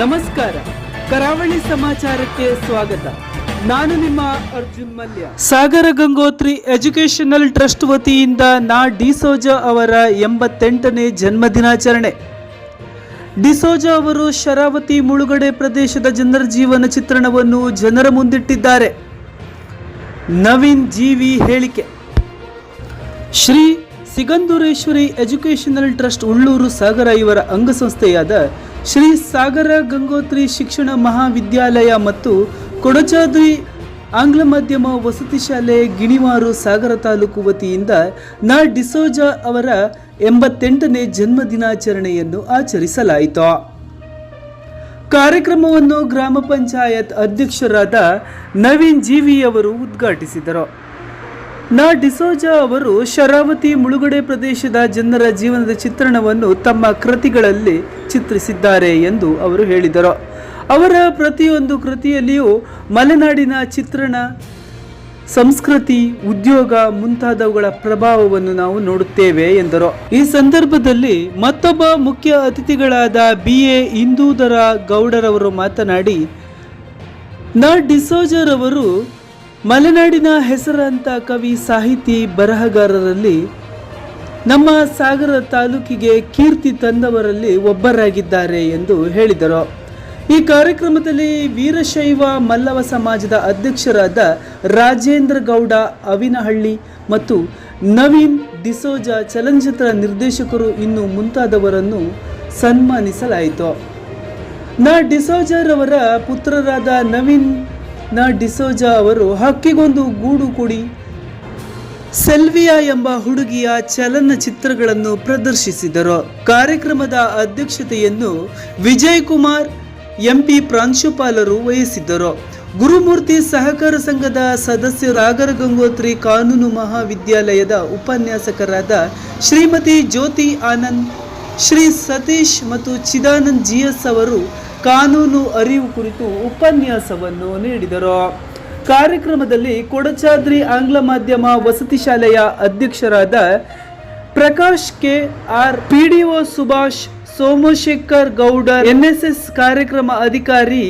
ನಮಸ್ಕಾರ. ಕರಾವಳಿ ಸಮಾಚಾರಕ್ಕೆ ಸ್ವಾಗತ. ನಾನು ನಿಮ್ಮ ಅರ್ಜುನ್ ಮಲ್ಯ. ಸಾಗರ ಗಂಗೋತ್ರಿ ಎಜುಕೇಶನಲ್ ಟ್ರಸ್ಟ್ ವತಿಯಿಂದ ನಾ ಡಿಸೋಜ ಅವರ ಎಂಬತ್ತೆಂಟನೇ ಜನ್ಮದಿನಾಚರಣೆ ಡಿಸೋಜ ಅವರು ಶರಾವತಿ ಮುಳುಗಡೆ ಪ್ರದೇಶದ ಜನರ ಜೀವನ ಚಿತ್ರಣವನ್ನು ಜನರ ಮುಂದಿಟ್ಟಿದ್ದಾರೆ. ನವೀನ್ ಜೀವಿ ಹೇಳಿಕೆ. ಶ್ರೀ ಸಿಗಂದೂರೇಶ್ವರಿ ಎಜುಕೇಷನಲ್ ಟ್ರಸ್ಟ್ ಉಳ್ಳೂರು ಸಾಗರ ಇವರ ಅಂಗಸಂಸ್ಥೆಯಾದ ಶ್ರೀ ಸಾಗರ ಗಂಗೋತ್ರಿ ಶಿಕ್ಷಣ ಮಹಾವಿದ್ಯಾಲಯ ಮತ್ತು ಕೊಡಚಾದ್ರಿ ಆಂಗ್ಲ ಮಾಧ್ಯಮ ವಸತಿ ಶಾಲೆ ಗಿಣಿವಾರು ಸಾಗರ ತಾಲೂಕು ವತಿಯಿಂದ ನಾ ಡಿಸೋಜ ಅವರ ಎಂಬತ್ತೆಂಟನೇ ಜನ್ಮ ದಿನಾಚರಣೆಯನ್ನು ಆಚರಿಸಲಾಯಿತು. ಕಾರ್ಯಕ್ರಮವನ್ನು ಗ್ರಾಮ ಪಂಚಾಯತ್ ಅಧ್ಯಕ್ಷರಾದ ನವೀನ್ ಜೀವಿ ಅವರು ಉದ್ಘಾಟಿಸಿದರು. ನಾ ಡಿಸೋಜ ಅವರು ಶರಾವತಿ ಮುಳುಗಡೆ ಪ್ರದೇಶದ ಜನರ ಜೀವನದ ಚಿತ್ರಣವನ್ನು ತಮ್ಮ ಕೃತಿಗಳಲ್ಲಿ ಚಿತ್ರಿಸಿದ್ದಾರೆ ಎಂದು ಅವರು ಹೇಳಿದರು. ಅವರ ಪ್ರತಿಯೊಂದು ಕೃತಿಯಲ್ಲಿಯೂ ಮಲೆನಾಡಿನ ಚಿತ್ರಣ, ಸಂಸ್ಕೃತಿ, ಉದ್ಯೋಗ ಮುಂತಾದವುಗಳ ಪ್ರಭಾವವನ್ನು ನಾವು ನೋಡುತ್ತೇವೆ ಎಂದರು. ಈ ಸಂದರ್ಭದಲ್ಲಿ ಮತ್ತೊಬ್ಬ ಮುಖ್ಯ ಅತಿಥಿಗಳಾದ ಬಿ. ಎ. ಇಂದೂದರ ಗೌಡರವರು ಮಾತನಾಡಿ, ನಾ ಡಿಸೋಜರವರು ಮಲೆನಾಡಿನ ಹೆಸರಾಂತ ಕವಿ ಸಾಹಿತಿ ಬರಹಗಾರರಲ್ಲಿ ನಮ್ಮ ಸಾಗರ ತಾಲೂಕಿಗೆ ಕೀರ್ತಿ ತಂದವರಲ್ಲಿ ಒಬ್ಬರಾಗಿದ್ದಾರೆ ಎಂದು ಹೇಳಿದರು. ಈ ಕಾರ್ಯಕ್ರಮದಲ್ಲಿ ವೀರಶೈವ ಮಲ್ಲವ ಸಮಾಜದ ಅಧ್ಯಕ್ಷರಾದ ರಾಜೇಂದ್ರ ಗೌಡ, ಅವಿನಹಳ್ಳಿ ಮತ್ತು ನವೀನ್ ಡಿಸೋಜ ಚಲನಚಿತ್ರ ನಿರ್ದೇಶಕರು ಇನ್ನು ಮುಂತಾದವರನ್ನು ಸನ್ಮಾನಿಸಲಾಯಿತು. ನಾ ಡಿಸೋಜರವರ ಪುತ್ರರಾದ ನವೀನ್ ನ ಡಿಸೋಜಾ ಅವರು ಹಕ್ಕಿಗೊಂದು ಗೂಡು ಕೊಡಿ. ಸೆಲ್ವಿಯಾ ಎಂಬ ಹುಡುಗಿಯ ಚಲನಚಿತ್ರಗಳನ್ನು ಪ್ರದರ್ಶಿಸಿದರು. ಕಾರ್ಯಕ್ರಮದ ಅಧ್ಯಕ್ಷತೆಯನ್ನು ವಿಜಯ್ ಕುಮಾರ್ ಎಂಪಿ ಪ್ರಾಂಶುಪಾಲರು ವಹಿಸಿದ್ದರು. ಗುರುಮೂರ್ತಿ ಸಹಕಾರ ಸಂಘದ ಸದಸ್ಯ ರಾಗರ ಗಂಗೋತ್ರಿ ಕಾನೂನು ಮಹಾವಿದ್ಯಾಲಯದ ಉಪನ್ಯಾಸಕರಾದ ಶ್ರೀಮತಿ ಜ್ಯೋತಿ ಆನಂದ್, ಶ್ರೀ ಸತೀಶ್ ಮತ್ತು ಚಿದಾನಂದ್ ಜಿಎಸ್ ಅವರು ಕಾನೂನು ಅರಿವು ಕುರಿತು ಉಪನ್ಯಾಸವನ್ನು ನೀಡಿದರು. ಕಾರ್ಯಕ್ರಮದಲ್ಲಿ ಕೊಡಚಾದ್ರಿ ಆಂಗ್ಲ ಮಾಧ್ಯಮ ವಸತಿ ಶಾಲೆಯ ಅಧ್ಯಕ್ಷರಾದ Prakash K R PDO Subhash, Somashekhar Gowda, NSS ಕಾರ್ಯಕ್ರಮ ಅಧಿಕಾರಿ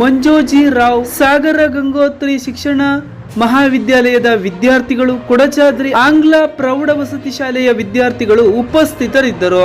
ಮಂಜೋಜಿ ರಾವ್, ಸಾಗರ ಗಂಗೋತ್ರಿ ಶಿಕ್ಷಣ ಮಹಾವಿದ್ಯಾಲಯದ ವಿದ್ಯಾರ್ಥಿಗಳು, ಕೊಡಚಾದ್ರಿ ಆಂಗ್ಲ ಪ್ರೌಢ ವಸತಿ ಶಾಲೆಯ ವಿದ್ಯಾರ್ಥಿಗಳು ಉಪಸ್ಥಿತರಿದ್ದರು.